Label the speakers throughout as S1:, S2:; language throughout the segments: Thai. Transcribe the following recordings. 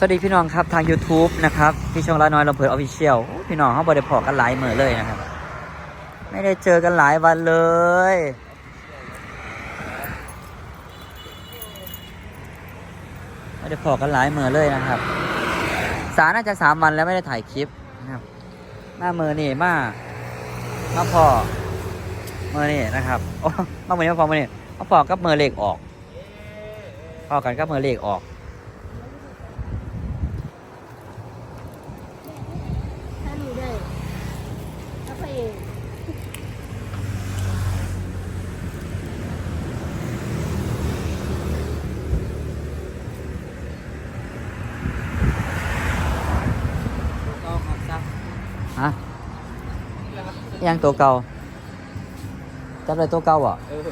S1: สวัสดีพี่น้องครับทาง YouTube นะครับที่ช่องละน้อยลำเพลินออฟฟิเชียลพี่น้องเขาบริพอกันหลายเมือเลยนะครับ ไม่ได้เจอกันหลายวันเลย ไม่ได้พอกันหลายเมือเลยนะครับสาน่าจะสามวันแล้วไม่ได้ถ่ายคลิปนะครับหน้ามือนี่มามาพอมือนี่นะครับโอ้มามือนี่มาพอมือนี่มาพอกับมือเล็กออกพอกันกับมือเล็กออก
S2: ถ้าหนูได้ถ้าไปเอง
S1: ฮะ ยังตัวเก่าจำได้ตัวเก่าอะ
S3: เออ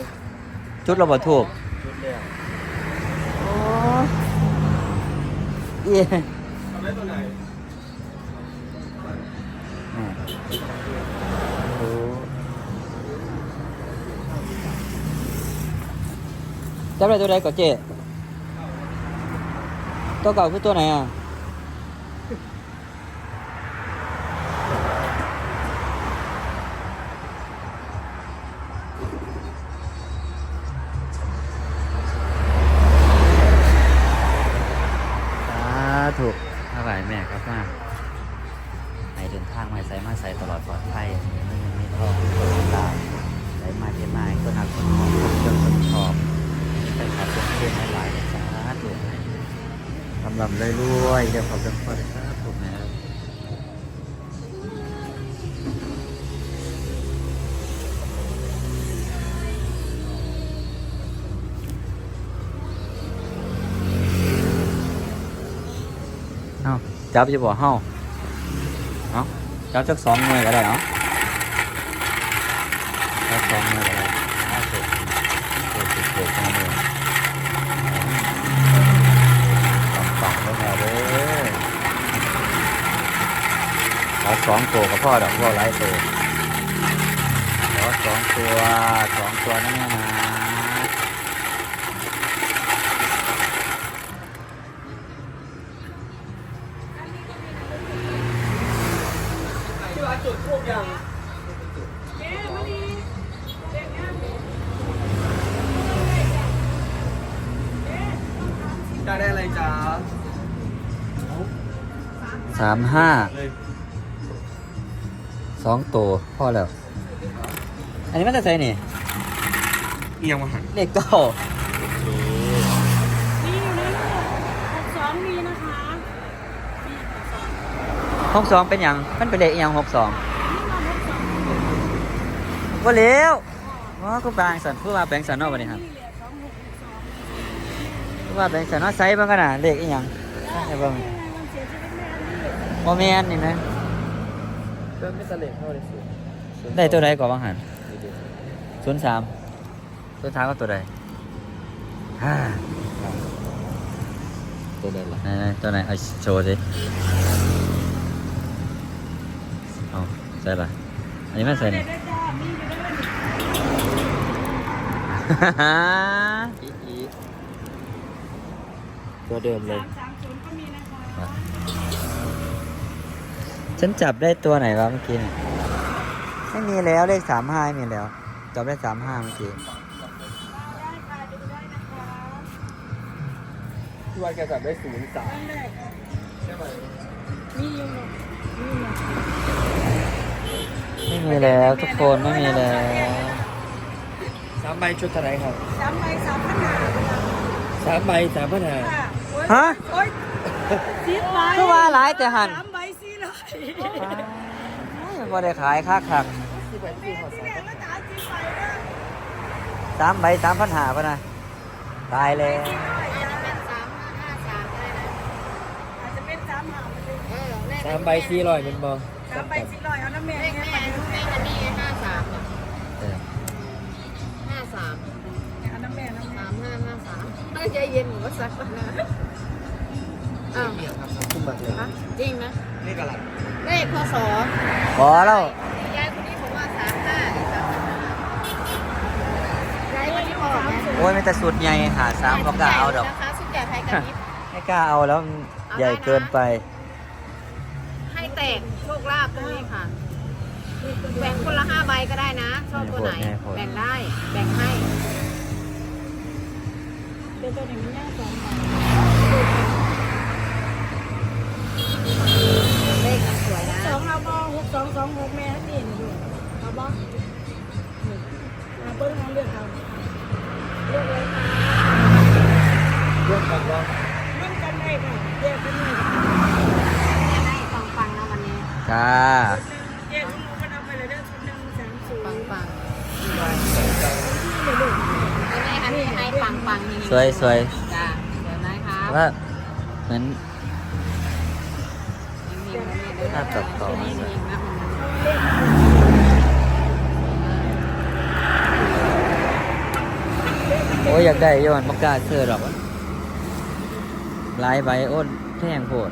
S1: จุดระเบิดถูก
S3: ชุดเดียว
S1: โอ้เย่
S3: ทำได้ตัวไหน
S1: โอ้จำได้ตัวใดก่อนเจ๊ตัวเก่าคือตัวไหนอะ ทางไมาใส่มาใส่ตลอดปลอดภัยไม่มีทองคนตายไหลมาเทมาก็นักคนหอมคนจนคนชอบไปขับเป็นเพื่อนหลายสาธุลำลำเลยรวยเดี๋ยวขอบคุณพ่อครับผมนะครับเอาจับจะบอกเฮา จับจักสองหน่วยก็ได้เนาะจับสองหน่วยก็ได้ห้าสิบเจ็ดสิบเจ็ดมาเลยปังๆแล้วแม่เด้อขอสองตัวกับพ่อดอกพ่อไร้ตัวขอสองตัวสองตัวนะแม่นะ สามห้า
S3: เลย
S1: สองตัวพ่อแล้ว อันนี้มันจะใส่นี่
S3: เอียงมาหัน
S1: เลขเก้า
S2: มีอยู่ในลูกหกสองมีนะคะมีหกสอง
S1: หกสองเป็นหยังมันเป็นเลขอหยังหกสอง
S2: นี่มาหกสอง
S1: ว่าเลี้ยวว่ากูแปลงสันพูดว่าแปลงสันเนอกวันนี้ครับ
S2: นี่เหลือสองหกหกสอง
S1: พูดว่าแปลงสันเนอกไซส์บ้างกันนะเลขอหยังไอ้เบ้าง
S2: นี่
S1: โมเมนนี่ไหม
S3: เริ่มไม่เสน่ห์เท่าเลยสิ
S1: ได้ตัวใดก่อนบ้างหันศูนย์สามศูนย์สามก็ตัวใดฮ่า
S3: ตัวใดล่ะ
S1: ไหนๆตัวไหนเอาโชว์สิเอาใส่ละอันนี้มันใส่นี่
S2: ได้จ้ามีอยู่ได้
S3: อีอีตัวเดิมเลย
S2: สามสามศูนย์ก็มีนะคะ
S1: ฉันจับได้ตัวไหนวะเมื่อกี้เนี่ยไม่มีแล้วเลขสามห้าไม่มีแล้ว จับได้สามห้าเมื่อกี้
S2: ได้ค่ะดูได้นะคะ
S3: ที่ว่าแกจับได้ศูนย์สาม
S2: นั่นแหละ
S3: ใช่ไหม
S2: มีอยู่เนอะมีอยู่
S1: ไม่มีแล้วทุกคนไม่มีแล้ว
S3: สามใบชุดเท่าไหรครับ
S2: สามใบสามพันห้า
S3: สามใบสามพันห้า
S2: ค่ะโอ๊ย
S1: ฮะ
S2: โอ๊ยสิบใบ
S1: คือว่าหลายแต่หัน
S2: สามใบสี่ร้อย
S1: พอได้ขายค่าขัก
S3: ที่ใบที่ขอ
S2: ที่
S3: สาม
S2: แรกก็จ่ายสิบใบนะ
S1: สามใบสามพันหาป่ะนะตายแล้ว
S2: อาจจะเป็นสามห้าห้าสามก็ได้นะอาจจะเป็นสามห้ามันเป็นเออเลข
S3: สามใบสี่ร้อยเป็นบอ
S2: สามใบสี่ร้อยเอาน้ำแม่
S4: เลข
S2: เนี่ย
S4: แม่
S2: ไป
S4: ลูกแม่อันนี้ห้าสามอะ
S1: เออ
S4: ห้าสาม
S2: เอาน้ำแม่น้ำแม่
S4: สามห้าห้าสามเอ้ยใจเย็นหนูก็สักนะอ้าว
S3: คุ้ มมากเลย
S4: ฮะจริงนะ
S3: นี่กระไร
S4: เลขพศ
S1: พอแล้ว
S4: ยายคนนี้บอกว่าสามห้าสามห้ายายคนนี้บอกนะ
S1: โอ้ยไม่แต่สุดใหญ่หาสามก็กล้าเอาดอก
S4: นะคะสุดใหญ่ไทยกับนิด
S1: ไม่กล้าเอาแล้วมันใหญ่เกินไป
S4: ให้แตกโชคลาภตรงนี้ค่ะแบ่งคนละห้าใบก็ได้นะชอบตัวไหน
S1: แม่โพด
S4: แบ่งได้ แบ่งให้
S2: เดี๋ยวตัวไหนมันย่างสองบาท
S4: เลขมันสวยนะ
S2: สองเอาบอหกสองสองหกแม่นี่นี่ดู เอาบอเอาเปิ้ลเอาเลือกเอาเลือกเลยค่ะ
S3: เรื่องกันว่า
S2: ร่วมกันได้ค่ะแยกกันได้
S4: ให้ฟังฟังๆนะวันนี้
S1: จ้า
S2: แยกกันมันเอาไปเลยเด้อชุดหนึ่งสามศูน
S4: ฟัง
S2: ย์
S4: ฟัง
S2: นี่ลูก
S4: ๆให้แม่คันนี้ให้ฟังฟังๆ
S1: สวยสวย
S4: จ้าเดี๋ยวนะครับ
S1: ว่าเหมือน
S4: เฮงๆนะแม่เด้อ
S1: ภาพตัดต่อ
S4: เฮงๆนะ
S1: โอ้ยอยากได้ย้อนมากล้าเสื้อหรอกวะหลายใบโอ้นแพงโพด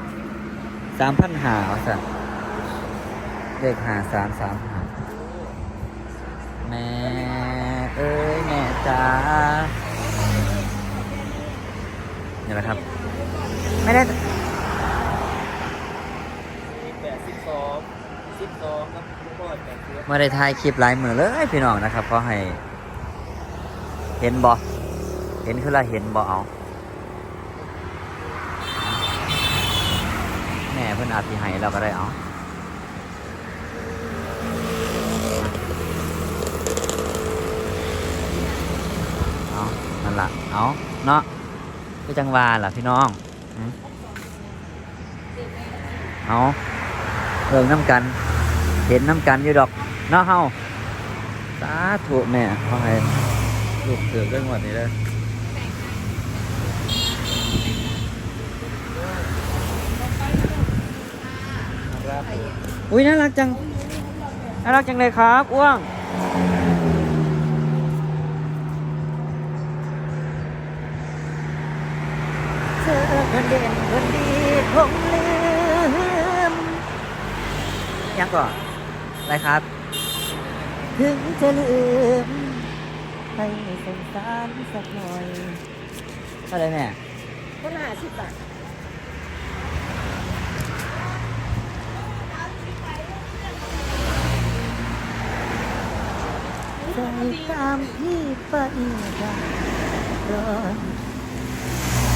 S1: สามพันหาวสัเลขหาสามสามหาแม่เอ้ยแม่จ๋านี่แหละครับ ไม่ได้
S3: แปดสิบสองสิบสองครับ
S1: ไม่ได้ถ่ายคลิปหลายมือเลยพี่น้องนะครับเพราะให้ เห็นบอ เห็นคือละเห็นบอเอาแม่เพิ่อนอาจสิให้เราก็ได้เอาเอานั่นละเอาเนาะคือจังหวาล่ะพี่น้องอืมเอาเบิ่งน้ำกัน เห็นน้ำกันอยู่ดอกเนาะเฮาสาธุแม่ขอให้ลูกเถือเรื่องวันนี้เลย อุ้ยน่ารักจัง น่ารักจังเลยครับ อ้วงเธอคนเด่นคนดีคงลืม ยังก่อนอะไรครับ ถึงจะลืมให้สงสารสักหน่อยเท่าไหรแม่
S2: คนละห้าสิบบาท
S1: ใจตามพี่ไปกันร้อน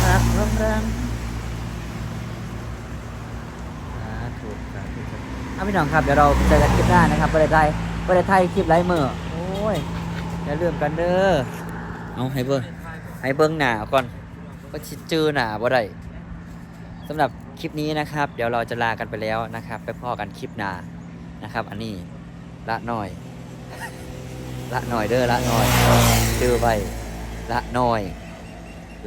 S1: หักลมรังสาธุสาธุเอาพี่น้องครับเดี๋ยวเราเจอกันคลิปหน้านะครับประเทศไทยประเทศไทยคลิปไรเมื่อโอ้ยอย่าลืมกันเด้อเอาให้เบิ่งให้เบิ่งหนาก่อนว่าชิจือหนาบ่ได้สำหรับคลิปนี้นะครับ เดี๋ยวเราจะลากันไปแล้วนะครับ ไปพ่อกันคลิปหน้านะครับ อันนี้ละหน่อย ละหน่อยเด้อละหน่อยชื่อไปละหน่อย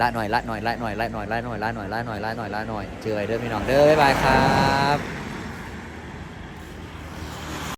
S1: ละหน่อยละหน่อยละหน่อยละหน่อยละหน่อยละหน่อยละหน่อยละหน่อยละหน่อยเจอไปเด้อพี่น้องเด้อบ๊ายบายครับ